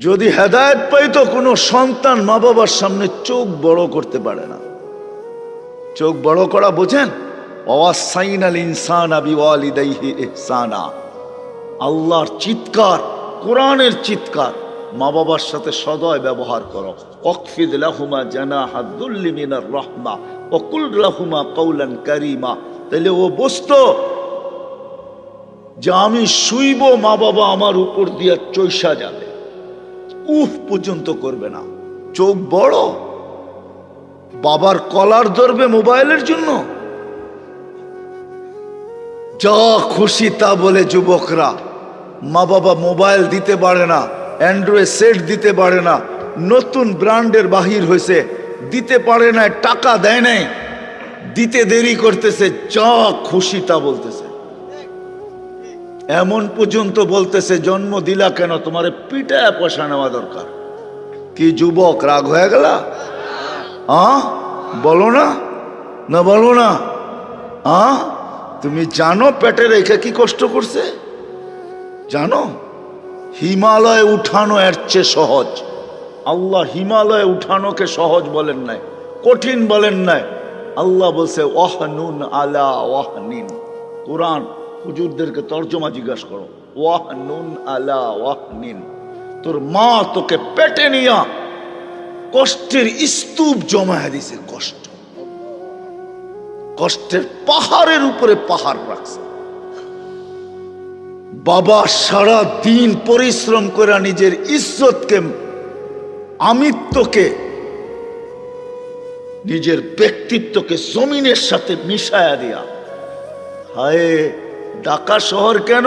যদি হেদায়ত পাইতো কোনো সন্তান মা বাবার সামনে চোখ বড় করতে পারে না। চোখ বড় করা বোঝেন? আল্লাহর চিৎকার, কোরআনের চিৎকার মা বাবার সাথে সদয় ব্যবহার করো। অকফিদ লাহুমা জানা হাদুল্লি মিনার রহমা অকুল লাহুমা কৌলান কারিমা। তাহলে ও বসতো যে আমি শুইব মা বাবা আমার উপর দিয়ে চৈসা যাবে। উফ পর্যন্ত করবে না। চোখ বড়। বাবার কলার ধরবে মোবাইলের জন্য। যা খুশি তা বলে যুবকরা মা বাবা মোবাইল দিতে পারে না, অ্যান্ড্রয়েড সেট দিতে পারে না, নতুন ব্র্যান্ডের বাহির হয়েছে, দিতে পারে না, টাকা দেয় নাই। দিতে দেরি করতেছে, যা খুশি তা বলতেছে। এমন পর্যন্ত বলতেছে, জন্ম দিলা কেন? তোমার পিটায় পয়সা নেওয়া দরকার। কি যুবক, রাগ হয়ে গেল? হ্যাঁ বলো না? না, বলো না। হ্যাঁ তুমি জানো পেটে রেখে কি কষ্ট করছে? জানো? হিমালয় উঠানো এর চেয়ে সহজ। আল্লাহ হিমালয়ে উঠানোকে সহজ বলেন নাই, কঠিন বলেন নাই। আল্লাহ বলছে ওয়াহ নুন আলা ওয়াহ নিন কোরআন হুজুরদেরকে তর্জমা জিজ্ঞাসা করো। ওয়াহ নুন আলা ওয়াহ নিন তোর মা তোকে পেটে নিয়া কষ্টের স্তূপ জমায় দিছে, কষ্ট। কষ্টের পাহাড়ের উপরে পাহাড় রাখছে। বাবা সারা দিন পরিশ্রম করে নিজের ইজ্জতকে, আমিত্বকে, নিজের ব্যক্তিত্বকে জমিনের সাথে মিশায়া দিয়া, হায় ঢাকা শহর কেন?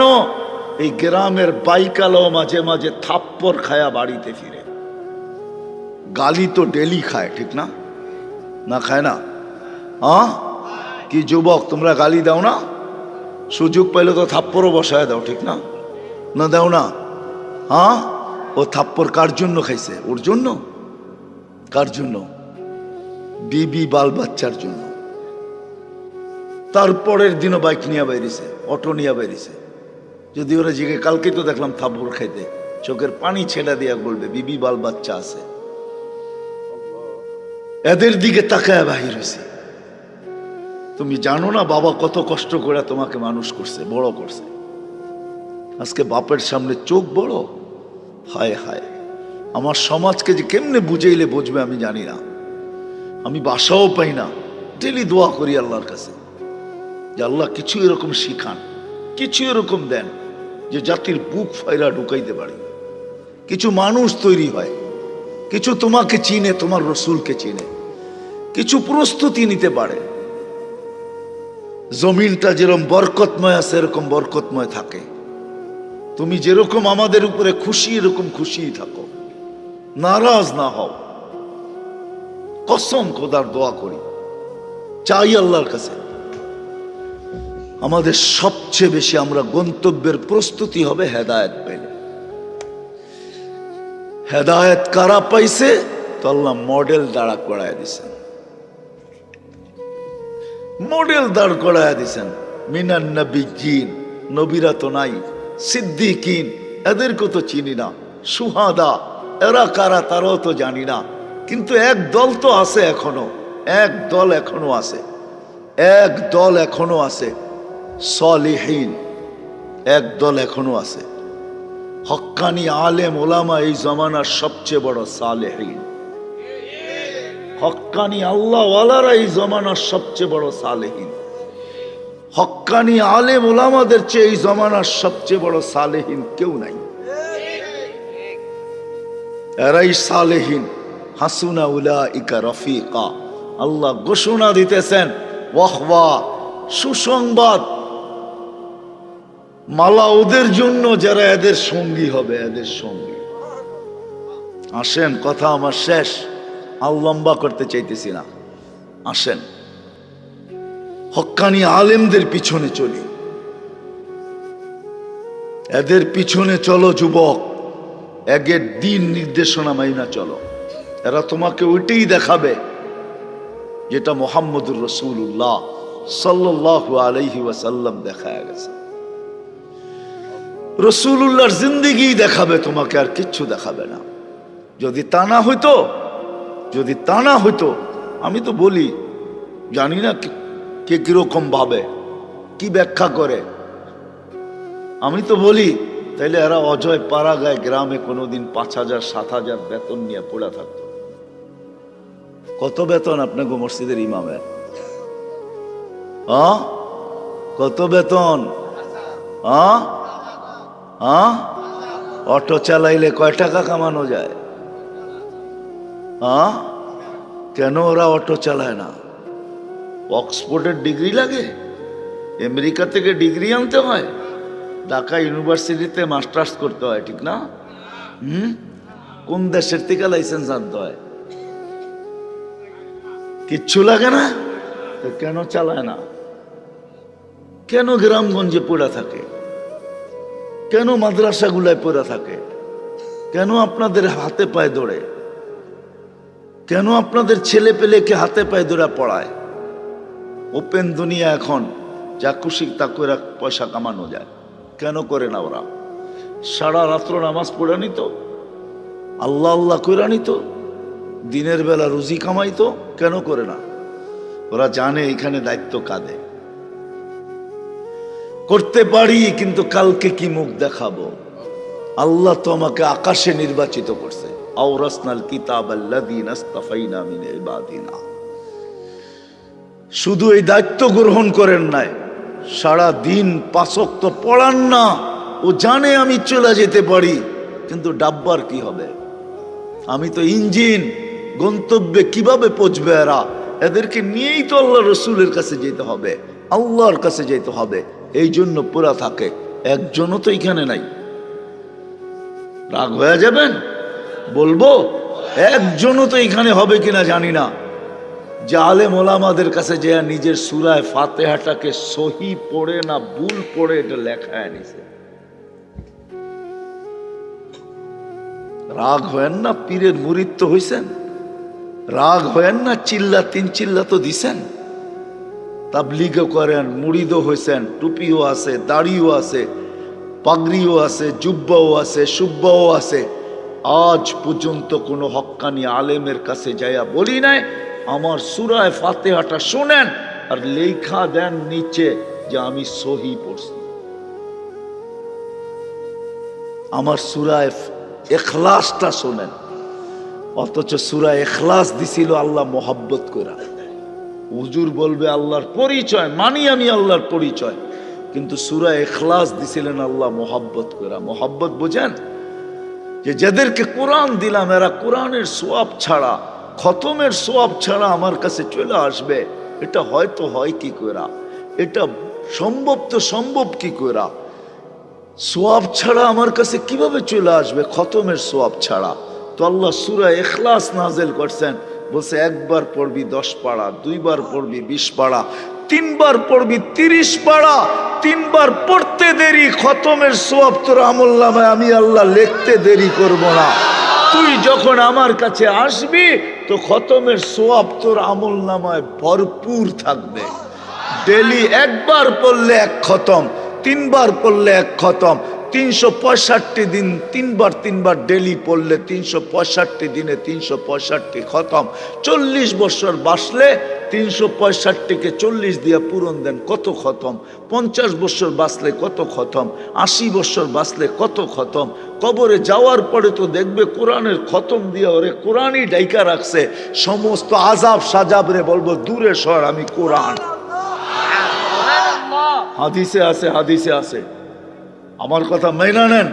এই গ্রামের বাইকালো মাঝে মাঝে থাপ্পর খায়া বাড়িতে ফিরে। গালি তো ডেলি খায়, ঠিক না? না খায় না? হ্যাঁ কি যুবক, তোমরা গালি দাও না? সুযোগ পাইলে তো থাপ্পরও বসায় দাও, ঠিক না? না দাও না? হ্যাঁ ও থাপ্পর কার জন্য খাইছে? ওর জন্য? কার জন্য? বিবি বাল বাচ্চার জন্য। তারপরের দিনও বাইক নিয়ে বাইরেছে। অটো নিয়ে বাইরেছে যদি ওরা জিগে কালকে তো দেখলাম থাপ্পড় খাইতে। চোখের পানি ছেড়া দিয়া বলবে, বিবি, বাল বাচ্চা আছে। এদের দিকে তাকায় বাহির হয়েছে তুমি জানো না, বাবা কত কষ্ট করে তোমাকে মানুষ করছে, বড় করছে। আজকে বাপের সামনে চোখ বড়? হায় হায়। আমার সমাজকে যে কেমনে বুঝাইলে বুঝবে আমি জানি না। আমি বাসাও পাই না। ডেলি দোয়া করি আল্লাহর কাছে। যে আল্লাহ কিছু এরকম শিখান, কিছু এরকম দেন যে জাতির বুক ফাইরা ঢুকাইতে পারে। কিছু মানুষ তৈরি হয়, কিছু তোমাকে চিনে, তোমার রসুলকে চিনে, কিছু প্রস্তুতি নিতে পারে। জমিনটা যেরকম বরকতময় আছে, এরকম বরকতময় থাকে। তুমি যেরকম আমাদের উপরে খুশি, এরকম খুশি থাকো। নারাজ না হও। কসম খোদার দোয়া করি। চাই আল্লাহর কাছে। আমাদের সবচেয়ে বেশি আমরা গন্তব্যের প্রস্তুতি হবে হেদায়ত পেলে। হেদায়েত কারা পাইছে? তো আল্লাহ মডেল দাঁড়া করায় দিছেন। মডেল দাঁড় করায় দিছেন। মিনান নবী জিন নবীরা তো নাই, সিদ্দিকিন, এদেরকে তো চিনি না, সুহাদা, এরা কারা তারাও তো জানি না। কিন্তু এক দল তো আছে এখনও, এক দল এখনও আছে, এক দল এখনও আছে। সলিহীন। এক দল এখনও আছে। হক্কানি আলেম ওলামা এই জমানার সবচেয়ে বড় সালেহীন। হক্কানি আল্লাহওয়ালারা এই জমানার সবচেয়ে বড় সালেহীন। হক্কানি আলেম ওলামাদের চেয়ে এই জমানার সবচেয়ে বড় সালেহীন কেউ নাই। এরাই সালেহীন। হাসুনা উলা ইকা রফিকা। আল্লাহ ঘোষণা দিতেছেন, ওয়াহওয়া, সুসংবাদ। মালা ওদের জন্য যারা এদের সঙ্গী হবে, এদের সঙ্গী। আসেন, কথা আমার শেষ। আর লম্বা করতে চাইতেছি না। আসেন। হক্কানি আলেমদের পিছনে চলি। এদের পিছনে চলো, যুবক। একের দিন নির্দেশনা মাইনা চলো। এরা তোমাকে ওইটাই দেখাবে যেটা মোহাম্মদুর রসুল্লাহ সাল্লাহ আলহি ওয়াসাল্লাম দেখা গেছে। রসুল্লাহর জিন্দিগি দেখাবে, তোমাকে আর কিচ্ছু দেখাবে না। যদি তা না হইতো, যদি তা না হইতো, আমি তো বলি, জানি না কে- কীরকম ভাবে, কি ব্যাখ্যা করে। আমি তো বলি, তাইলে এরা অজয় পাড়া গায়ে গ্রামে কোনোদিন পাঁচ হাজার, সাত হাজার বেতন নিয়ে পড়া থাকতো। কত বেতন আপনাকে মসজিদের ইমামের কত বেতন? হ্যাঁ হ্যাঁ? অটো চালাইলে কয় টাকা কামানো যায়? হ্যাঁ? কেন ওরা অটো চালায় না? অক্সফোর্ডের ডিগ্রি লাগে? আমেরিকা থেকে ডিগ্রি আনতে হয়? ঢাকা ইউনিভার্সিটিতে মাস্টার্স করতে হয়, ঠিক না? হুম? কোন দেশের থেকে লাইসেন্স আনতে হয়? কিচ্ছু লাগে না? তো কেন চালায় না? কেন গ্রামগঞ্জে পড়ে থাকে? কেন মাদ্রাসাগুলায় পড়ে থাকে? কেন আপনাদের হাতে পায়ে দৌড়ে কেন আপনাদের ছেলে পেলেকে হাতে পায়ে দৌড়া পড়ায়? ওপেন দুনিয়া এখন, যা খুশি তা করে পয়সা কামানো যায়। কেন করে না ওরা? সারা রাত্র নামাজ পড়ে নিত আল্লাহ আল্লাহ করে নিত দিনের বেলা রুজি কামাইতো? কেন করে না? ওরা জানে এখানে দায়িত্ব কাঁদে করতে পারি, কিন্তু কালকে কি মুখ দেখাবো? আল্লাহ তো আমাকে আকাশে নির্বাচিত করছে। কিতাব শুধু এই দায়িত্ব গ্রহণ করেন নাই, সারা দিন পাচক তো পড়ান না, ও জানে আমি চলে যেতে পারি, কিন্তু ডাব্বার কি হবে? আমি তো ইঞ্জিন, গন্তব্যে কীভাবে পৌঁছবে এরা? এদেরকে নিয়েই তো আল্লাহ রসুলের কাছে যেতে হবে, আল্লাহর কাছে যেতে হবে। এই জন্য পুরা থাকে একজনও তো এখানে নাই। রাগ হয়ে যাবেন? বলব, একজনও তো এখানে হবে কিনা জানি না। যে আলেম ওলামাদের কাছে যে নিজের সুরায় ফাতেহাটাকে সহি পড়ে না ভুল পড়ে, এটা লেখায় নিছে। রাগ হয়েন না, পীরের মুরিদ হইছেন। রাগ হয়েন না, চিল্লা তিন চিল্লা তো দিছেন। তাবলিগও করেন, মুড়িদও হয়েছেন টুপিও আছে, দাড়িও আছে, পাগড়িও আছে, জুব্বাও আছে, সুব্বাও আছে। আজ পর্যন্ত কোনো হক্কানি আলেমের কাছে যাইয়া বলি নাই, আমার সুরায় ফাতেহাটা শোনেন আর লেখা দেন নিচে যে আমি সহি পড়ছি। আমার সুরায় এখলাসটা শোনেন, অথচ সুরা এখলাস দিছিল আল্লাহ মোহাব্বত করা হুজুর বলবে, আল্লাহর পরিচয়, মানি আমি আল্লাহর পরিচয়। কিন্তু সুরা এখলাস দিছিলেন আল্লাহ মোহাব্বত করা মোহাব্বত বোঝেন? যে যাদেরকে কোরআন দিলাম, এরা কোরআনের সোয়াব ছাড়া, খতমের সোয়াব ছাড়া আমার কাছে চলে আসবে। এটা হয়তো হয় কি করা এটা সম্ভব তো সম্ভব কি করা সোয়াব ছাড়া আমার কাছে কীভাবে চলে আসবে খতমের সোয়াব ছাড়া? তো আল্লাহ সুরা এখলাস নাজেল করছেন। বলছে, একবার পড়বি দশ পাড়া, দুইবার পড়বি বিশ পাড়া, তিনবার পড়বি তিরিশ পাড়া, তিনবার পড়তে দেরি, খতমের সোয়াব তোর আমল নামায় আমি আল্লাহ লিখতে দেরি করব না। তুই যখন আমার কাছে আসবি, তো খতমের সোয়াব তোর আমল নামায় ভরপুর থাকবে। ডেলি একবার পড়লে এক খতম, তিনবার পড়লে এক খতম তিনশো পঁয়ষট্টি দিন তিনবার তিনবার ডেলি পড়লে তিনশো পঁয়ষট্টি দিনে তিনশো পঁয়ষট্টি খতম। চল্লিশ বছর বাসলে তিনশো পঁয়ষট্টিকে চল্লিশ দিয়ে পূরণ দেন কত খতম? পঞ্চাশ বছর বাঁচলে কত খতম? আশি বছর বাঁচলে কত খতম? কবরে যাওয়ার পরে তো দেখবে কোরআনের খতম দিয়ে ওরে কোরআনই ডাইকা রাখছে। সমস্ত আজাব সাজাব রে বলব দূরে সর আমি কোরআন। হাদিসে আছে হাদিসে আছে। আমার কথা মেনা নেন,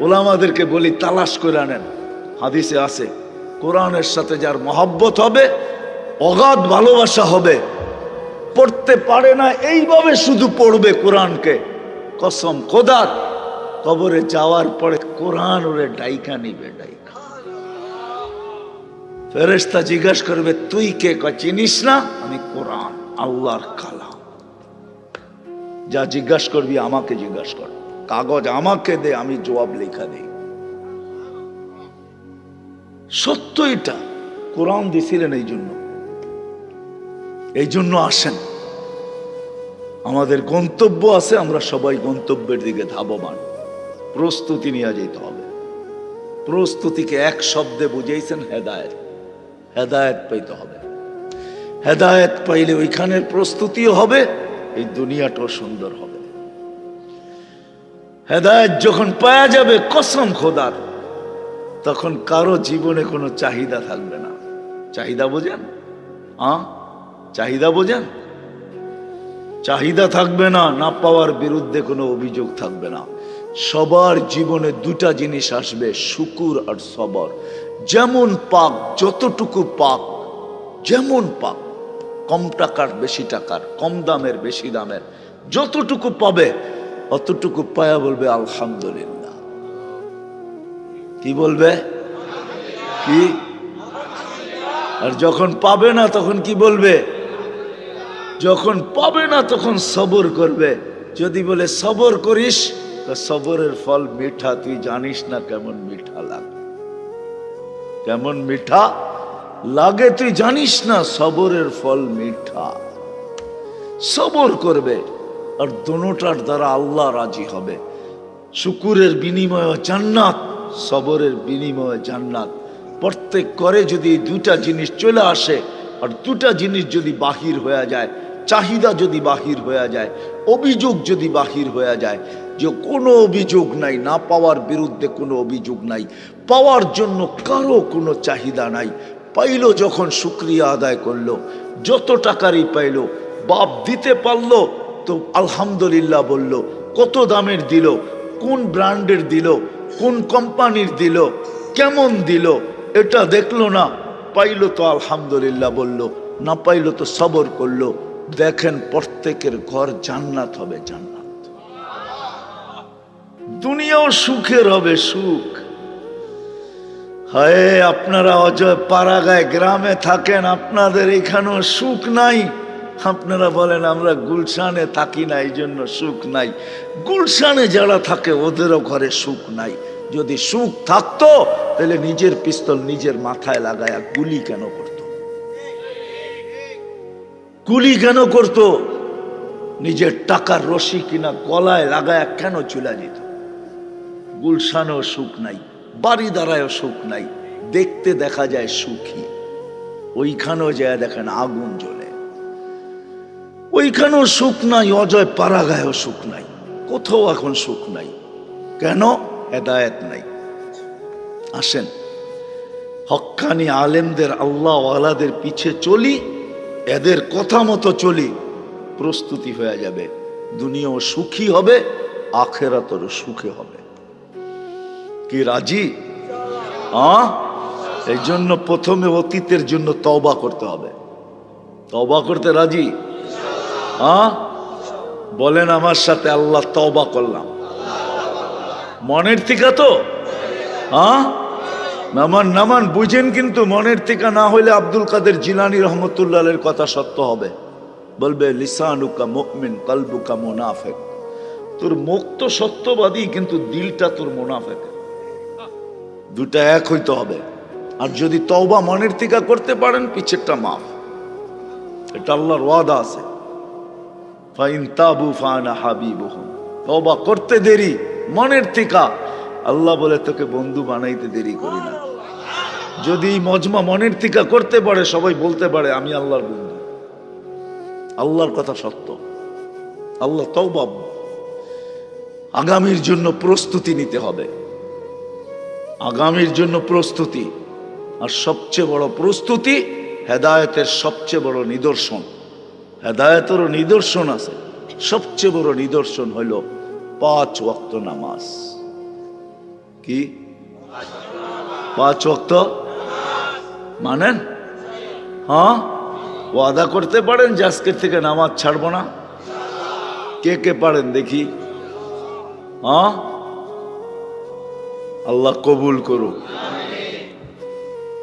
ওলামাদেরকে বলি তালাশ করে নেন হাদিসে আছে, কোরআনের সাথে যার মহব্বত হবে, অগাধ ভালোবাসা হবে, পড়তে পারে না, এইভাবে শুধু পড়বে কোরআনকে। কসম খোদার, কবরে যাওয়ার পরে কোরআন ওরে ডাইকা নিবে, ডাইকা। ফেরেস্তা জিজ্ঞাসা করবে, তুই কে? ক চিনিস না? আমি, কোরআন, আল্লাহর কালাম। যা জিজ্ঞাসা করবি, আমাকে জিজ্ঞাসা কর। কাগজ আমাকে দে, আমি জবাব লেখা দেই সত্য এটা, কোরআন দিছিলেন এই জন্য এই জন্য আসেন। আমাদের গন্তব্য আছে, আমরা সবাই গন্তব্যের দিকে ধাবমান। প্রস্তুতি নিয়ে যেতে হবে। প্রস্তুতিকে এক শব্দে বুঝেছেন হেদায়েত। হেদায়েত পাইতে হবে। হেদায়েত পাইলে ওইখানের প্রস্তুতিও হবে, এই দুনিয়াটাও সুন্দর হবে। হেদায়েত যখন পাওয়া যাবে, কসম খোদার, তখন কারও জীবনে কোনো চাহিদা থাকবে না। চাহিদা বোঝেন? চাহিদা বোঝেন? চাহিদা থাকবে না না পাওয়ার বিরুদ্ধে কোনো অভিযোগ থাকবে না। সবার জীবনে দুটা জিনিস আসবে, শুকুর আর সবর। যেমন পাক, যতটুকু পাক, যেমন পাক, কম টাকার বেশি টাকার, কম দামের বেশি দামের, যতটুকু পাবে অতটুকু পায়া বলবে, আলহামদুলিল্লাহ। কি বলবে? কি? আর যখন পাবে না, তখন কি বলবে? যখন পাবে না, তখন সবর করবে। যদি বলে, সবর করিস সবরের ফল মিঠা, তুই জানিস না কেমন মিঠা লাগে। কেমন মিঠা লাগে, তুই জানিস না, সবরের ফল মিঠা। সবর করবে। আর দোনোটার দ্বারা আল্লাহ রাজি হবে। শুকুরের বিনিময়ে জান্নাত, সবরের বিনিময়ে জান্নাত। প্রত্যেক করে যদি দুটা জিনিস চলে আসে, আর দুটা জিনিস যদি বাহির হয়ে যায়, চাহিদা যদি বাহির হয়ে যায়, অভিযোগ যদি বাহির হয়ে যায়, যে কোনো অভিযোগ নাই, না পাওয়ার বিরুদ্ধে কোনো অভিযোগ নাই, পাওয়ার জন্য কারও কোনো চাহিদা নাই। পাইলো যখন শুক্রিয়া আদায় করল, যত টাকারই পাইলো, বাপ দিতে পারল তো আলহামদুলিল্লাহ বলল, কত দামের দিল? কোন ব্র্যান্ডের দিল? কোন কোম্পানির দিল? কেমন দিল? এটা দেখল না। পাইলো তো আলহামদুলিল্লাহ বলল, না পাইলো তো সবর করল। দেখেন প্রত্যেকের ঘর জান্নাত হবে জান্নাত। দুনিয়াও সুখের হবে সুখ। হায়, আপনারা অজয় পাড়াগায় গ্রামে থাকেন, আপনাদের এখানেও সুখ নাই। আপনারা বলেন, আমরা গুলশানে থাকি না, এই জন্য সুখ নাই। গুলশানে যারা থাকে, ওদেরও ঘরে সুখ নাই। যদি সুখ থাকতো, তাহলে নিজের পিস্তল নিজের মাথায় লাগায়া গুলি কেন করত? গুলি কেন করত? নিজের টাকার রশি কিনা গলায় লাগায়া কেন চলে যেত গুলশানেও সুখ নাই বাড়ি দ্বারায়ও সুখ নাই, দেখতে দেখা যায় সুখী। ওইখানেও যায় দেখেন আগুন জ্বলে। ওইখানেও সুখ নাই, অজয় পাড়াগায়ও সুখ নাই, কোথাও এখন সুখ নাই। কেন? হেদায়েত নাই। আসেন হক্কানি আলেমদের, আল্লাহ ওয়ালাদের পিছে চলি, এদের কথা মতো চলি, প্রস্তুতি হয়ে যাবে। দুনিয়াও সুখী হবে, আখেরাতরও সুখে হবে। কি রাজি? এই জন্য প্রথমে অতীতের জন্য তবা করতে হবে। তবা করতে রাজি? বলেন আমার সাথে আল্লাহ তওবা করলাম। মনের থেকে তো? হ্যাঁ নামান নামান, বুঝেন কিন্তু মনের থেকে না হইলে আব্দুল কাদের জিলানি রহমতুল্লাহের কথা সত্য হবে। বলবে, লিসানুকা মুকমিন কলবুকা মোনাফেক। তোর মুখ তো সত্যবাদী, কিন্তু দিলটা তোর মোনাফেক। দুটা এক হইতে হবে। আর যদি তওবা মনের থেকে করতে পারেন, পিছেরটা মাফ। এটা আল্লাহর ওয়াদা আছে। করতে দেরি, মনের থেকে। আল্লাহ বলে, তোকে বন্ধু বানাইতে দেরি করি না। যদি মজমা মনের থেকে করতে পারে, সবাই বলতে পারে, আমি আল্লাহর বন্ধু। আল্লাহর কথা সত্য। আল্লাহ তওবা আগামীর জন্য প্রস্তুতি নিতে হবে। আগামীর জন্য প্রস্তুতি, আর সবচেয়ে বড় প্রস্তুতি হেদায়তের সবচেয়ে বড় নিদর্শন। হেদায়েতেরও নিদর্শন আছে। সবচেয়ে বড় নিদর্শন হইল পাঁচ ওয়াক্ত নামাজ। কি? পাঁচ ওয়াক্ত? মানেন? হ্যাঁ? ওয়াদা করতে পারেন যে আজকের থেকে নামাজ ছাড়বো না। কে কে পারেন দেখি। হ্যাঁ? আল্লাহ কবুল করুক।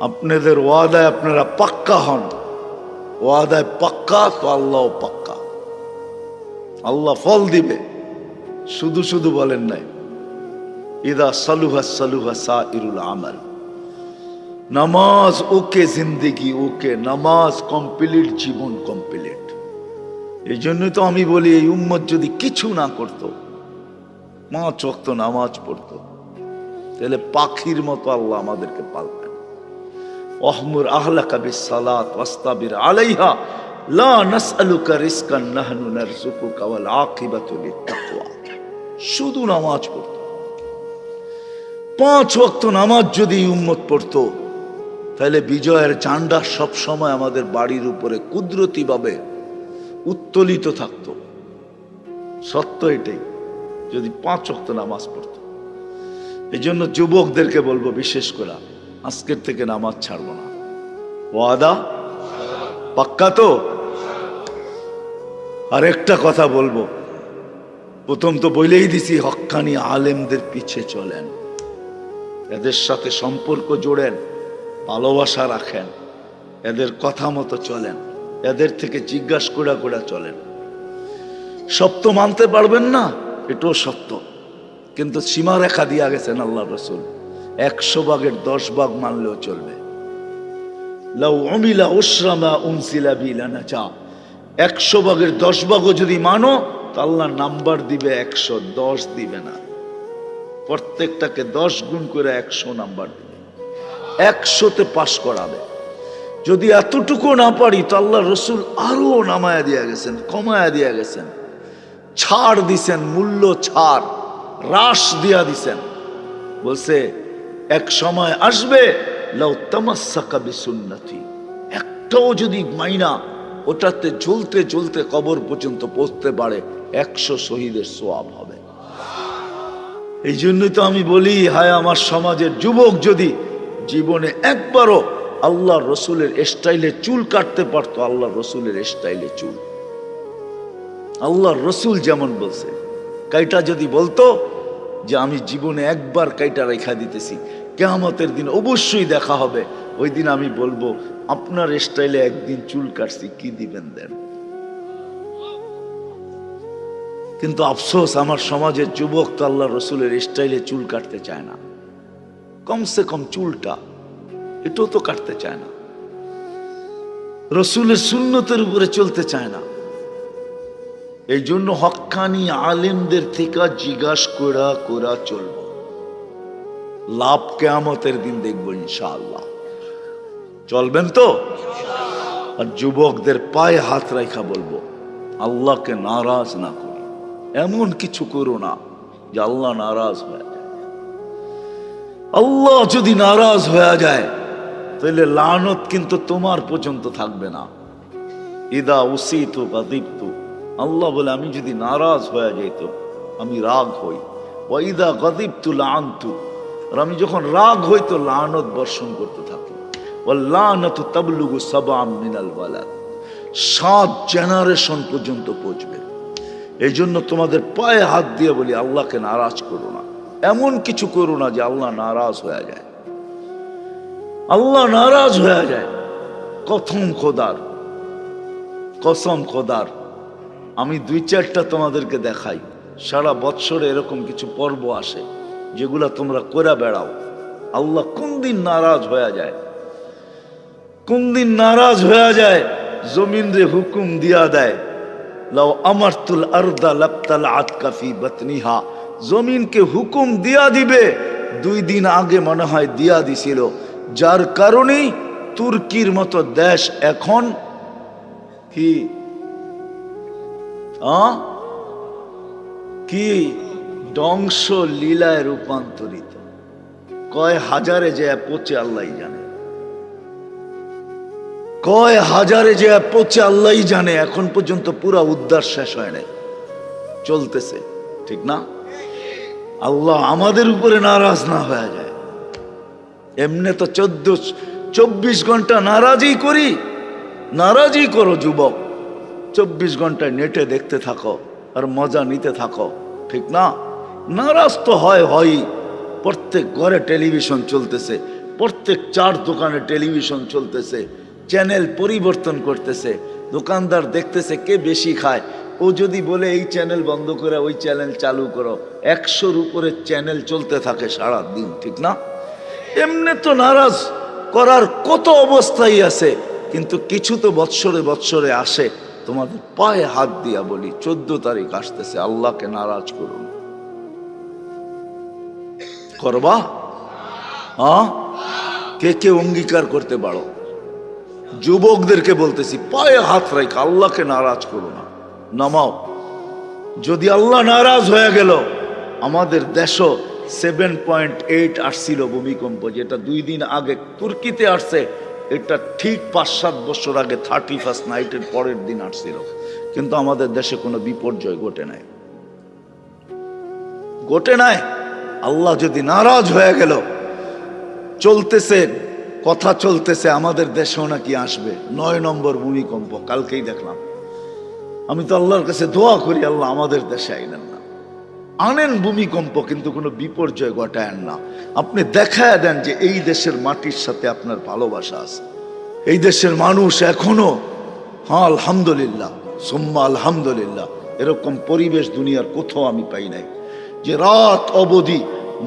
আপনাদের ওয়াদায় আপনারা পাক্কা হন। ওয়াদায় পাক্কা, তো আল্লাহ পাক্কা। আল্লাহ ফল দিবে, শুধু শুধু বলেন নাই। ইদা সালুহা সালুহা সা ইরুল আমাল। নামাজ ওকে জিন্দেগি, ওকে নামাজ কমপ্লিট, জীবন কমপ্লিট। এই জন্যই তো আমি বলি, এই উম্মত যদি কিছু না করত মা ওয়াক্ত নামাজ পড়তো, তাহলে পাখির মতো আল্লাহ আমাদেরকে পালতেন অহমুর শুধু নামাজ পড়তো। পাঁচ ওয়াক্ত নামাজ যদি উম্মত পড়তো, তাহলে বিজয়ের ঝান্ডা সব সময় আমাদের বাড়ির উপরে কুদরতিভাবে উত্তোলিত থাকতো। সত্য এটাই, যদি পাঁচ ওয়াক্ত নামাজ পড়তো। এই জন্য যুবকদেরকে বলব বিশেষ করে আজকের থেকে নামাজ ছাড়বো না। ওয়াদা? পাক্কা তো? আর একটা কথা বলব। প্রথম তো বলেই দিছি হক্কানি আলেমদের পিছে চলেন। এদের সাথে সম্পর্ক জোড়েন, ভালোবাসা রাখেন, এদের কথা মতো চলেন, এদের থেকে জিজ্ঞাসা করে করে চলেন। সত্য মানতে পারবেন না, এটাও সত্য। কিন্তু সীমারেখা দিয়া গেছেন আল্লাহ রসুল। একশো ভাগের দশ ভাগ মানলেও চলবে। লাউ অমিলা একশো ভাগের দশ ভাগও যদি মানো, তো আল্লাহ নাম্বার দিবে একশো, দশ দিবে না। প্রত্যেকটাকে দশ গুণ করে একশো নাম্বার দিবে। একশোতে পাশ করাবে। যদি এতটুকু না পারি, তো আল্লাহ রসুল আরও নামায়া দিয়া গেছেন, কমায়া দিয়া গেছেন। ছাড় দিছেন, মূল্য ছাড়, হ্রাস দিয়া দিছেন। বলছে এক সময় আসবে একটাও যদি মাইনা, ওটাতে জ্বলতে জ্বলতে কবর পর্যন্ত পৌঁছতে পারে, একশো শহীদের সোয়াব হবে। এই জন্যই তো আমি বলি, হায় আমার সমাজের যুবক যদি জীবনে একবারও আল্লাহ রসুলের স্টাইলে চুল কাটতে পারতো আল্লাহ রসুলের স্টাইলে চুল। আল্লাহ রসুল যেমন বলছে, কাইটা যদি বলতো যে আমি জীবনে একবার কাইটা রেখা দিতেছি। কেয়ামতের দিন অবশ্যই দেখা হবে। ওই দিন আমি বলব, আপনার স্টাইলে একদিন চুল কাটছি, কি দিবেন দেন? কিন্তু আফসোস, আমার সমাজের যুবক তো আল্লাহ রসুলের স্টাইলে চুল কাটতে চায় না। কমসে কম চুলটা, এটাও তো কাটতে চায় না। রসুলের সুন্নতের উপরে চলতে চায় না। এই জন্য হক্কানি আলেমদের থেকে জিজ্ঞাস করা করা চলব। লাভ কেয়ামতের দিন দেখব ইনশাআল্লাহ। চলবেন তো? আর যুবকদের পায়ে হাত রাখা বলব আল্লাহকে নারাজ না করি। এমন কিছু করো না যে আল্লাহ নারাজ হয়ে যায়। আল্লাহ যদি নারাজ হয়ে যায় তাহলে লানত কিন্তু তোমার পর্যন্ত থাকবে না। ইদা উসিত বা দীপ্ত আল্লাহ বলে, আমি যদি নারাজ হয়ে যেত, আমি রাগ হই। ওয়াইদা গদিবতু লানতু আর আমি যখন রাগ হই তো লানত বর্ষণ করতে থাকি। ও লানত তাবলুগু সাবাম মিনাল ওয়ালাদ সাত জেনারেশন পর্যন্ত পৌঁছবে। এই জন্য তোমাদের পায়ে হাত দিয়ে বলি, আল্লাহকে নারাজ করো না। এমন কিছু করো না যে আল্লাহ নারাজ হয়ে যায়। আল্লাহ নারাজ হয়ে যায়। কথম খোদার কসম খোদার। আমি দুই চারটা তোমাদেরকে দেখাই। সারা বৎসরে এরকম কিছু পর্ব আসে, যেগুলা তোমরা করে বেড়াও। আল্লাহ কোন দিন নারাজ হয়ে যায়? কোন দিন নারাজ হয়ে যায়? জমিন রে হুকুম দিয়া দেয়, লাও আমারতুল আরদা লাপ্তাল আতকাফি বতনিহা। জমিনকে হুকুম দিয়া দিবে, দুই দিন আগে মনে হয় দিয়া দিছিল। যার কারণেই তুর্কির মতো দেশ এখন কি? কি ধ্বংস লীলায় রূপান্তরিত। কয় হাজারে যে পচে আল্লাহ জানে। কয় হাজারে যে পচে আল্লাহ জানে, এখন পর্যন্ত পুরা উদ্ধার শেষ হয় নাই। চলতেছে, ঠিক না? আল্লাহ আমাদের উপরে নারাজ না হয়ে যায়। এমনি তো চোদ্দ, চব্বিশ ঘণ্টা নারাজই করি, নারাজই করো যুবক। চব্বিশ ঘন্টায় নেটে দেখতে থাকো আর মজা নিতে থাকো, ঠিক না? নারাজ তো হয় হয়ই প্রত্যেক ঘরে টেলিভিশন চলতেছে, প্রত্যেক চার দোকানে টেলিভিশন চলতেছে, চ্যানেল পরিবর্তন করতেছে, দোকানদার দেখতেছে কে বেশি খায়। ও যদি বলে, এই চ্যানেল বন্ধ করে, ওই চ্যানেল চালু করো। একশোর উপরে চ্যানেল চলতে থাকে সারা দিন ঠিক না? এমনি তো নারাজ করার কত অবস্থাই আছে, কিন্তু কিছু তো বৎসরে বৎসরে আসে। তোমাদের পায়ে হাত দিয়া বলি, চোদ্দ তারিখ আসতেছে, আল্লাহকে নারাজ করুন করবা? হ্যাঁ? কে কে অঙ্গীকার করতে পারো? যুবকদেরকে বলতেছি, পায়ে হাত রাখ আল্লাহকে নারাজ করো না। নামাও। যদি আল্লাহ নারাজ হয়ে গেল, আমাদের দেশও সেভেন পয়েন্ট এইট আসছিল ভূমিকম্প, যেটা দুই দিন আগে তুর্কিতে আসছে। এটা ঠিক পাঁচ সাত বছর আগে থার্টি ফার্স্ট নাইটের পরের দিন আসছিল। কিন্তু আমাদের দেশে কোনো বিপর্যয় ঘটে নাই। ঘটে নাই। আল্লাহ যদি নারাজ হয়ে গেল, চলতেছে, কথা চলতেছে, আমাদের দেশেও নাকি আসবে। নয় নম্বর ভূমিকম্প, কালকেই দেখলাম। আমি তো আল্লাহর কাছে দোয়া করি, আল্লাহ আমাদের দেশে আইলেন না। আনেন ভূমিকম্প, কিন্তু কোনো বিপর্যয় ঘটায়েন না। আপনি দেখায় দেন যে এই দেশের মাটির সাথে আপনার ভালোবাসা আছে। এই দেশের মানুষ এখনও হ্যাঁ আলহামদুলিল্লাহ, সোম্মা আলহামদুলিল্লাহ, এরকম পরিবেশ দুনিয়ার কোথাও আমি পাই নাই। যে রাত অবধি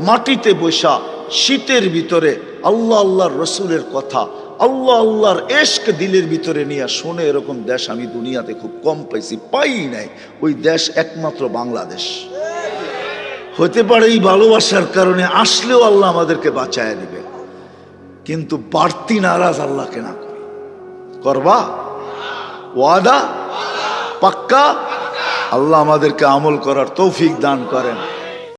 মাটিতে বসা, শীতের ভিতরে আল্লাহ আল্লাহর রসুলের কথা, আল্লাহ আল্লাহর এশক দিলের ভিতরে নিয়ে শোনে এরকম দেশ আমি দুনিয়াতে খুব কম পাইছি, পাই নাই। ওই দেশ একমাত্র বাংলাদেশ। হতে পারে এই ভালোবাসার কারণে আসলেও আল্লাহ আমাদেরকে বাঁচায় দিবে। কিন্তু বাড়তি নারাজ আল্লাহকে না করি। করবা? ওয়াদা? পাক্কা? আল্লাহ আমাদেরকে আমল করার তৌফিক দান করেন।